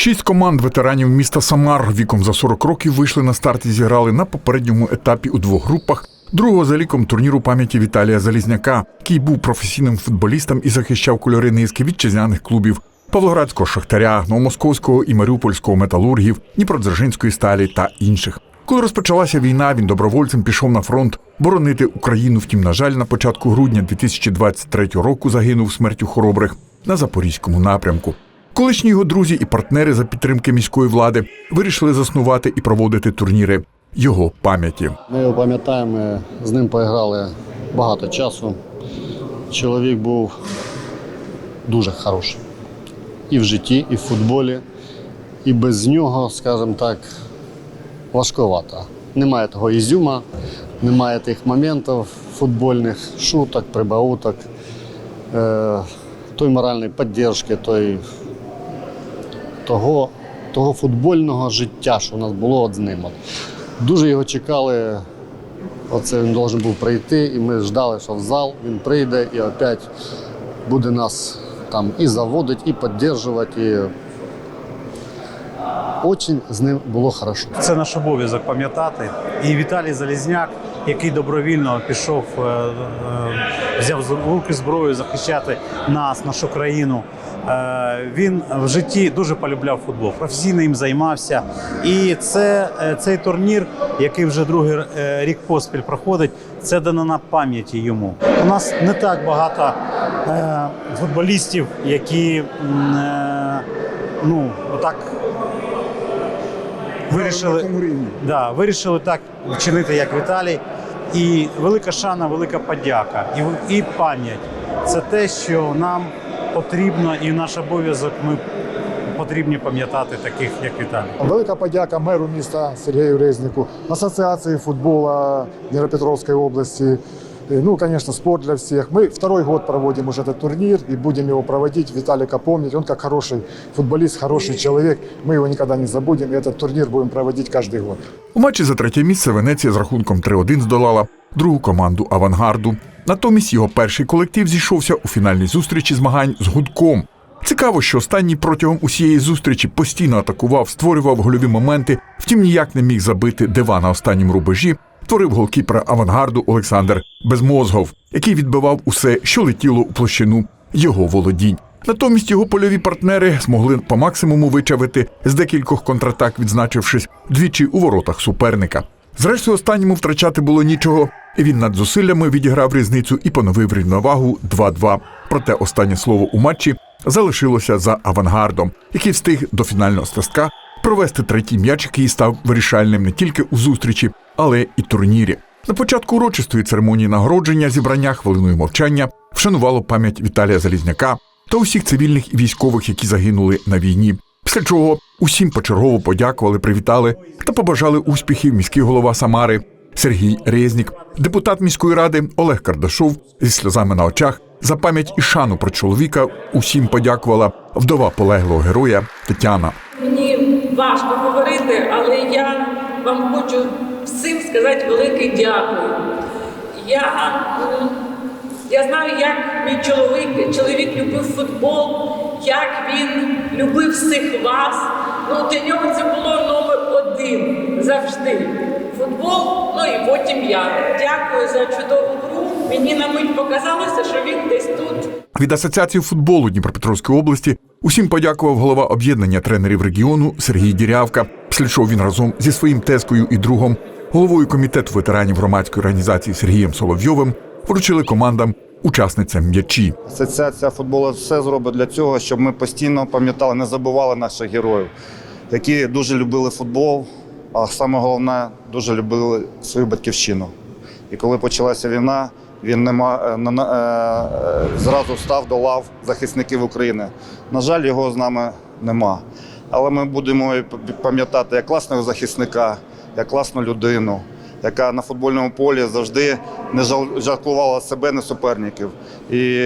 Шість команд ветеранів міста Самар віком за 40 років вийшли на старт і зіграли на попередньому етапі у двох групах. Другого за ліком турніру пам'яті Віталія Залізняка, який був професійним футболістом і захищав кольори низки вітчизняних клубів Павлоградського шахтаря, Новомосковського і Маріупольського металургів, Дніпродзержинської сталі та інших. Коли розпочалася війна, він добровольцем пішов на фронт боронити Україну. Втім, на жаль, на початку грудня 2023 року загинув смертю хоробрих на запорізькому напрямку. Колишні його друзі і партнери за підтримки міської влади вирішили заснувати і проводити турніри його пам'яті. Ми його пам'ятаємо, з ним поіграли багато часу. Чоловік був дуже хороший. І в житті, і в футболі. І без нього, скажімо так, важковато. Немає того ізюма, немає тих моментів футбольних, шуток, прибауток, е, той моральної підтримки, той, того, того футбольного життя, що у нас було от з ним. Дуже його чекали. Оце він должен був прийти, і ми ждали, що в зал він прийде і опять буде нас там і заводити, і підтримувати. І... Очень з ним було хорошо. Це наш обов'язок пам'ятати. І Віталій Залізняк, який добровільно пішов, е, е, взяв руки зброю захищати нас, нашу країну. е, Він в житті дуже полюбляв футбол, професійно їм займався. І це цей турнір, який вже другий рік поспіль проходить, це дано на пам'яті йому. У нас не так багато футболістів, які ну отак вирішили, да, вирішили так вчинити, як Віталій. І велика шана, велика подяка, і, і пам'ять. Це те, що нам потрібно, і наш обов'язок ми потрібні пам'ятати таких, як Віталій. Велика подяка меру міста Сергію Резнику, Асоціації футбола Дніпропетровської області. Э, Ну, конечно, спорт для всех. Мы второй год проводим уже этот турнир и будем его проводить. Виталика помнить. Он как хороший футболист, хороший человек. Мы его никогда не забудем. И этот турнир будем проводить каждый год. У матчі за третє місце Венеція з рахунком 3-1 здолала другу команду авангарду. Натомість його перший колектив зійшовся у фінальній зустрічі змагань з гудком. Цікаво, що останній протягом усієї зустрічі постійно атакував, створював гольові моменти, втім ніяк не міг забити дива на останньому рубежі. Творив голкіпера авангарду Олександр Безмозгов, який відбивав усе, що летіло у площину його володінь. Натомість його польові партнери змогли по максимуму вичавити з декількох контратак, відзначившись двічі у воротах суперника. Зрештою, останньому втрачати було нічого, і він над зусиллями відіграв різницю і поновив рівновагу 2-2. Проте останнє слово у матчі залишилося за авангардом, який встиг до фінального свистка провести третій м'яч, який став вирішальним не тільки у зустрічі, але і турнірі. На початку урочистої церемонії нагородження зібрання хвилиною мовчання вшанувало пам'ять Віталія Залізняка та усіх цивільних і військових, які загинули на війні. Після чого усім почергово подякували, привітали та побажали успіхів міський голова Самари Сергій Резнік, депутат міської ради Олег Кардашов зі сльозами на очах за пам'ять і шану про чоловіка усім подякувала вдова полеглого героя Тетяна. Мені важко говорити, але я вам хочу всім сказати велике дякую. Я, я знаю, як мій чоловік, чоловік любив футбол, як він любив всіх вас. Ну, для нього це було номер один завжди. Футбол, ну і потім я. Дякую за чудову гру. Мені на мить показалося, що він десь тут. Від Асоціації футболу Дніпропетровської області усім подякував голова об'єднання тренерів регіону Сергій Дірявка. Чого він разом зі своїм тескою і другом, головою комітету ветеранів громадської організації Сергієм Соловйовим, вручили командам учасницям м'ячі. Асоціація футболу все зробить для цього, щоб ми постійно пам'ятали, не забували наших героїв, які дуже любили футбол, а саме головне, дуже любили свою батьківщину. І коли почалася війна, він нема, е, на- е, зразу став до лав захисників України. На жаль, його з нами нема. Але ми будемо пам'ятати як класного захисника, як класну людину, яка на футбольному полі завжди не жал- жалкувала себе, не суперників. І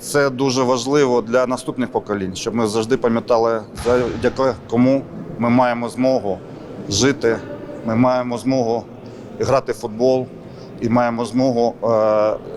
це дуже важливо для наступних поколінь, щоб ми завжди пам'ятали, завдяки кому ми маємо змогу жити, ми маємо змогу грати в футбол і маємо змогу е,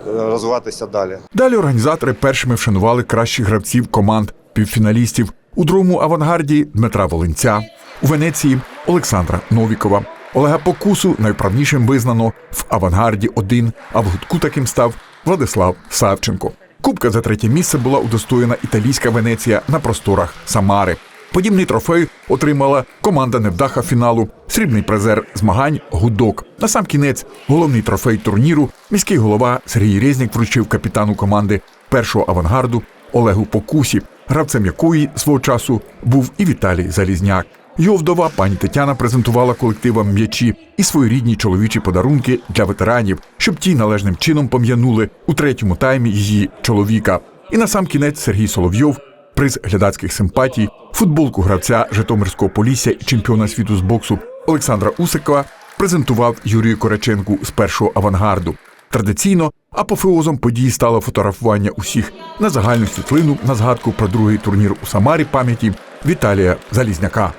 розвиватися далі. Далі організатори першими вшанували кращих гравців команд півфіналістів У другому авангарді Дмитра Волинця, у Венеції Олександра Новікова. Олега Покусу найправнішим визнано в авангарді 1, а в гудку таким став Владислав Савченко. Кубка за третє місце була удостоєна італійська Венеція на просторах Самари. Подібний трофей отримала команда невдаха фіналу, срібний призер змагань Гудок. На сам кінець головний трофей турніру міський голова Сергій Резнік вручив капітану команди першого авангарду Олегу Покусі, гравцем якої свого часу був і Віталій Залізняк. Його вдова пані Тетяна презентувала колективам м'ячі і своєрідні чоловічі подарунки для ветеранів, щоб ті належним чином пом'янули у третьому таймі її чоловіка. І на сам кінець Сергій Соловйов, приз глядацьких симпатій, футболку гравця Житомирського полісся і чемпіона світу з боксу Олександра Усикова презентував Юрію Кораченку з першого авангарду. Традиційно апофеозом події стало фотографування усіх на загальну світлину на згадку про другий турнір у Самарі пам'яті Віталія Залізняка.